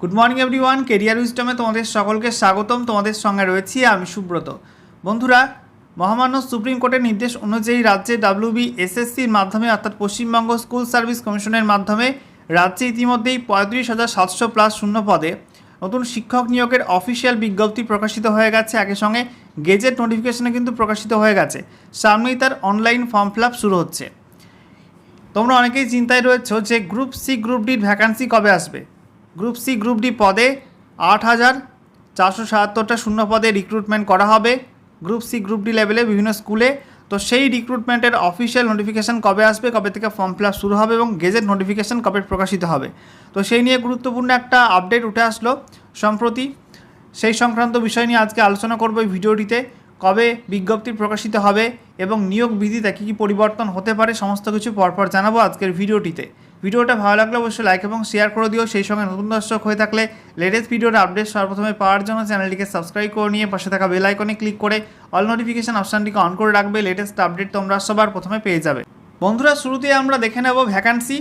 Good morning everyone career উইস্টমে তোমাদের সকলকে স্বাগতম। তোমাদের সঙ্গে রয়েছি আমি সুব্রত। বন্ধুরা, মহামান্য সুপ্রিম কোর্টের নির্দেশ অনুযায়ী রাজ্যে ডাব্লিউবি এসএসসির মাধ্যমে, অর্থাৎ পশ্চিমবঙ্গ স্কুল সার্ভিস কমিশনের মাধ্যমে, রাজ্যে ইতিমধ্যেই পঁয়ত্রিশ হাজার সাতশো প্লাস শূন্য পদে নতুন শিক্ষক নিয়োগের অফিসিয়াল বিজ্ঞপ্তি প্রকাশিত হয়ে গেছে। একই সঙ্গে গেজেট নোটিফিকেশনে কিন্তু প্রকাশিত হয়ে গেছে। সামনেই তার অনলাইন ফর্ম ফিল শুরু হচ্ছে। তোমরা অনেকেই চিন্তায় রয়েছো যে গ্রুপ সি, গ্রুপ ডির ভ্যাকান্সি কবে আসবে? গ্রুপ সি, গ্রুপ ডি পদে আট হাজার চারশো সাতাত্তরটা শূন্য পদে রিক্রুটমেন্ট করা হবে। গ্রুপ সি, গ্রুপ ডি লেভেলে বিভিন্ন স্কুলে তো সেই রিক্রুটমেন্টের অফিসিয়াল নোটিফিকেশান কবে আসবে, কবে থেকে ফর্ম ফিল শুরু হবে এবং গেজেট নোটিফিকেশান কবে প্রকাশিত হবে? তো সেই নিয়ে গুরুত্বপূর্ণ একটা আপডেট উঠে আসলো সম্প্রতি। সেই সংক্রান্ত বিষয় নিয়ে আজকে আলোচনা করব এই ভিডিওটিতে। কবে বিজ্ঞপ্তি প্রকাশিত হবে এবং নিয়োগ বিধিতে কী কী পরিবর্তন হতে পারে সমস্ত কিছু পরপর জানাব আজকের ভিডিওটিতে। ভিডিওটা ভালো লাগলে অবশ্যই লাইক এবং শেয়ার করে দিও। সেই সঙ্গে নতুন দর্শক হয়ে থাকলে লেটেস্ট ভিডিওর আপডেট সর্বপ্রথমে পাওয়ার জন্য চ্যানেলটিকে সাবস্ক্রাইব করে নিয়ে পাশে থাকা বেল আইকনে ক্লিক করে অল নোটিফিকেশন অপশানটিকে অন করে রাখবে। লেটেস্ট আপডেট তোমরা সবার প্রথমে পেয়ে যাবে। বন্ধুরা শুরুতে আমরা দেখে নেব ভ্যাকান্সি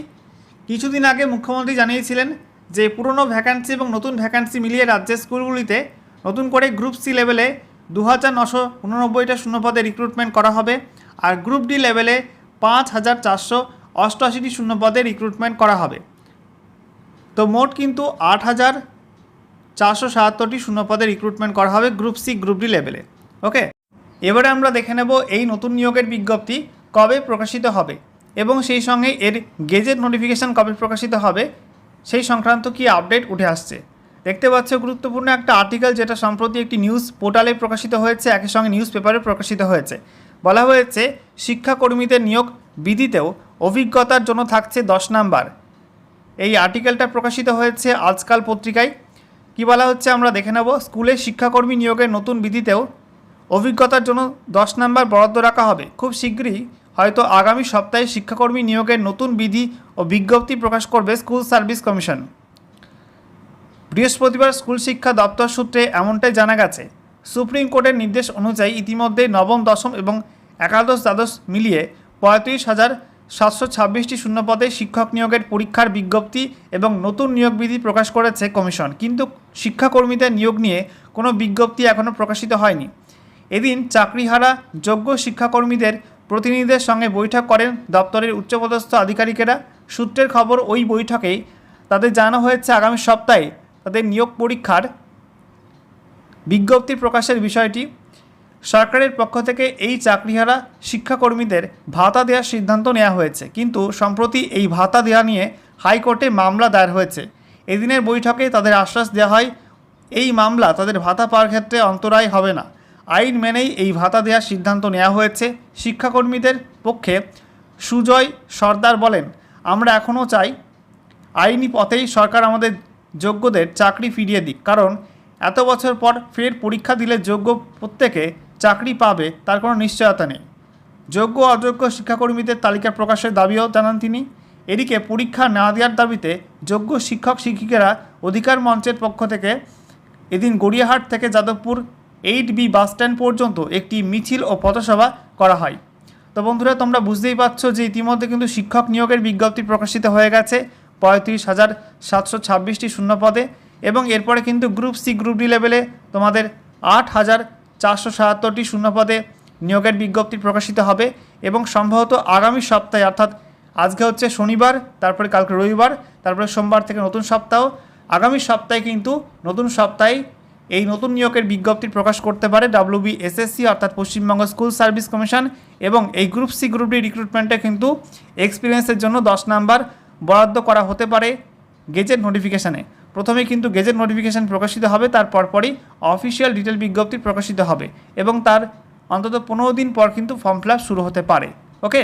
কিছুদিন আগে মুখ্যমন্ত্রী জানিয়েছিলেন যে পুরনো ভ্যাকান্সি এবং নতুন ভ্যাকান্সি মিলিয়ে রাজ্যের স্কুলগুলিতে নতুন করে গ্রুপ সি লেভেলে দু হাজার নশো উননব্বইটা শূন্যপদে রিক্রুটমেন্ট করা হবে। আর গ্রুপ ডি লেভেলে পাঁচ হাজার চারশো অষ্টআশিটি শূন্যপদে রিক্রুটমেন্ট করা হবে। তো মোট কিন্তু আট হাজার চারশো সাতাত্তরটি শূন্যপদে রিক্রুটমেন্ট করা হবে গ্রুপ সি গ্রুপ ডি লেভেলে ওকে এবারে আমরা দেখে নেব এই নতুন নিয়োগের বিজ্ঞপ্তি কবে প্রকাশিত হবে এবং সেই সঙ্গে এর গেজেট নোটিফিকেশান কবে প্রকাশিত হবে সেই সংক্রান্ত কি আপডেট উঠে আসছে। দেখতে পাচ্ছ গুরুত্বপূর্ণ একটা আর্টিকেল যেটা সম্প্রতি একটি নিউজ পোর্টালে প্রকাশিত হয়েছে, একই সঙ্গে নিউজ পেপারে প্রকাশিত হয়েছে। বলা হয়েছে, শিক্ষাকর্মীদের নিয়োগ বিধিতেও অভিজ্ঞতার জন্য থাকছে দশ নাম্বার। এই আর্টিকেলটা প্রকাশিত হয়েছে আজকাল পত্রিকায়। কি বলা হচ্ছে আমরা দেখে নেব। স্কুলে শিক্ষাকর্মী নিয়োগের নতুন বিধিতেও অভিজ্ঞতার জন্য দশ নাম্বার বরাদ্দ রাখা হবে। খুব শীঘ্রই হয়তো আগামী সপ্তাহে শিক্ষাকর্মী নিয়োগের নতুন বিধি ও বিজ্ঞপ্তি প্রকাশ করবে স্কুল সার্ভিস কমিশন। বৃহস্পতিবার স্কুল শিক্ষা দপ্তর সূত্রে এমনটাই জানা গেছে। সুপ্রিম কোর্টের নির্দেশ অনুযায়ী ইতিমধ্যে নবম, দশম এবং একাদশ দ্বাদশ মিলিয়ে পঁয়ত্রিশ হাজার সাতশো ছাব্বিশটি শূন্যপদে শিক্ষক নিয়োগের পরীক্ষার বিজ্ঞপ্তি এবং নতুন নিয়োগ বিধি প্রকাশ করেছে কমিশন। কিন্তু শিক্ষাকর্মীদের নিয়োগ নিয়ে কোনো বিজ্ঞপ্তি এখনও প্রকাশিত হয়নি। এদিন চাকরিহারা যোগ্য শিক্ষাকর্মীদের প্রতিনিধিদের সঙ্গে বৈঠক করেন দপ্তরের উচ্চপদস্থ আধিকারিকেরা। সূত্রের খবর, ওই বৈঠকেই তাদের জানানো হয়েছে আগামী সপ্তাহে তাদের নিয়োগ পরীক্ষার বিজ্ঞপ্তি প্রকাশের বিষয়টি। সরকারের পক্ষ থেকে এই চাকরিহারা শিক্ষাকর্মীদের ভাতা দেওয়ার সিদ্ধান্ত নেওয়া হয়েছে। কিন্তু সম্প্রতি এই ভাতা দেওয়া নিয়ে হাইকোর্টে মামলা দায়ের হয়েছে। এদিনের বৈঠকে তাদের আশ্বাস দেওয়া হয়, এই মামলা তাদের ভাতা পাওয়ার ক্ষেত্রে অন্তরায় হবে না। আইন মেনেই এই ভাতা দেওয়ার সিদ্ধান্ত নেওয়া হয়েছে। শিক্ষাকর্মীদের পক্ষে সুজয় সর্দার বলেন, আমরা এখনও চাই আইনি পথেই সরকার আমাদের যোগ্যদের চাকরি ফিরিয়ে দিক। কারণ এত বছর পর ফের পরীক্ষা দিলে যোগ্য প্রত্যেকে চাকরি পাবে, তার কোনো নিশ্চয়তা নেই। যোগ্য অযোগ্য শিক্ষাকর্মীদের তালিকা প্রকাশের দাবিও জানান তিনি। এদিকে পরীক্ষা না দেওয়ার দাবিতে যোগ্য শিক্ষক শিক্ষিকারা অধিকার মঞ্চের পক্ষ থেকে এদিন গড়িয়াহাট থেকে যাদবপুর এইট বি বাসস্ট্যান্ড পর্যন্ত একটি মিছিল ও পথসভা করা হয়। তো বন্ধুরা, তোমরা বুঝতেই পারছ যে ইতিমধ্যে কিন্তু শিক্ষক নিয়োগের বিজ্ঞপ্তি প্রকাশিত হয়ে গেছে পঁয়ত্রিশ হাজার সাতশো ছাব্বিশটি শূন্য পদে এবং এরপরে কিন্তু গ্রুপ সি, গ্রুপ ডি লেভেলে তোমাদের আট হাজার চারশো সাতাত্তরটি শূন্যপদে নিয়োগের বিজ্ঞপ্তি প্রকাশিত হবে এবং সম্ভবত আগামী সপ্তাহে, অর্থাৎ আজকে হচ্ছে শনিবার, তারপরে কালকে রবিবার, তারপরে সোমবার থেকে নতুন সপ্তাহ। আগামী সপ্তাহে কিন্তু নতুন সপ্তাহে এই নতুন নিয়োগের বিজ্ঞপ্তি প্রকাশ করতে পারে ডাব্লিউবি এসএসসি অর্থাৎ পশ্চিমবঙ্গ স্কুল সার্ভিস কমিশন এবং এই গ্রুপ সি, গ্রুপ ডি রিক্রুটমেন্টে কিন্তু এক্সপিরিয়েন্সের জন্য দশ নাম্বার বরাদ্দ করা হতে পারে গেজেট নোটিফিকেশানে। প্রথমে কিন্তু গেজেট নোটিফিকেশান প্রকাশিত হবে, তার পরপরই অফিসিয়াল ডিটেল বিজ্ঞপ্তি প্রকাশিত হবে এবং তার অন্তত পনেরো দিন পর কিন্তু ফর্ম ফিল শুরু হতে পারে। ওকে?